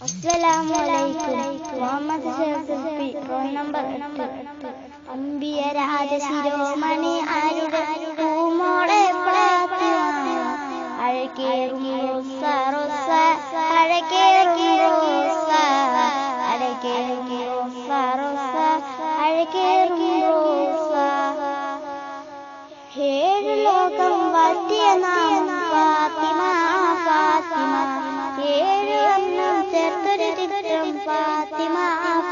അസ്സലാമലൈക്കും. Muhammad Shefi roll number എട്ട് അമ്പിയ രാജശിരോമണി ആരുടെ? ഫാത്തിമ അഴകേറും റോസ ഫാത്തിമ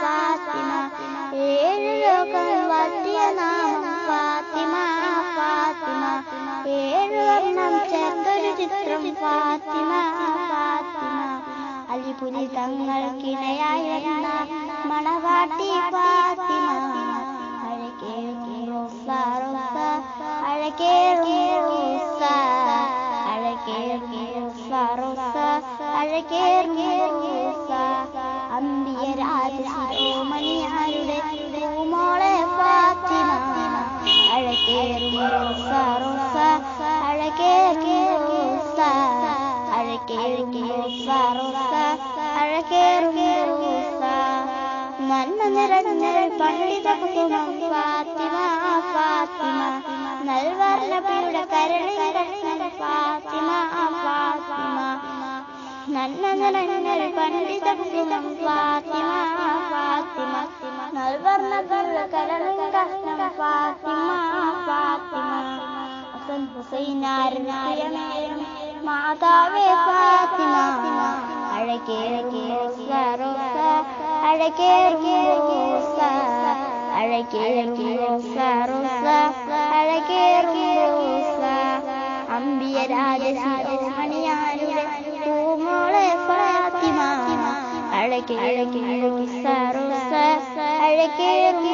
ഫാത്തിമ. ഏഴു ലോകം വാഴ്ത്തിയ നാമം ഫാത്തിമ ഫാത്തിമ. ഏഴു വർണം ചേർത്തൊരു ചിത്രം ഫാത്തിമ ഫാത്തിമ. അലിപുലി തങ്ങൾക്കിണയായിരുന്ന മണവാട്ടി ഫാത്തിമ. അഴകേറും അഴകേറും നന്മ നിറഞ്ഞ പണ്ഡിത കുസുമം ഫാത്തിമ ഫാത്തിമ. നൽവർണപ്പിയുടെ കരളിൽ കഷ്ണം ഫാത്തിമ ഫാത്തിമ. നന്മ നിറഞ്ഞ പണ്ഡിത കുസുമം ഫാത്തിമ ഫാത്തിമ. നൽവർണപ്പിയുടെ കരളിൽ കഷ്ണം ഫാത്തിമ ഫാത്തിമ. ഹസൻ ഹുസൈനാരും മാതാവേ ഫാത്തിമ. അഴകേറും റോസ റോസ അഴകേറും റോസ അഴകേറും റോസ റോസ അഴകേറും റോസ അമ്പിയ രാജശിരോമണിയാരുടെ പൂമോളെ ഫാത്തിമ. അഴകേറും റോസ റോസ അഴകേറും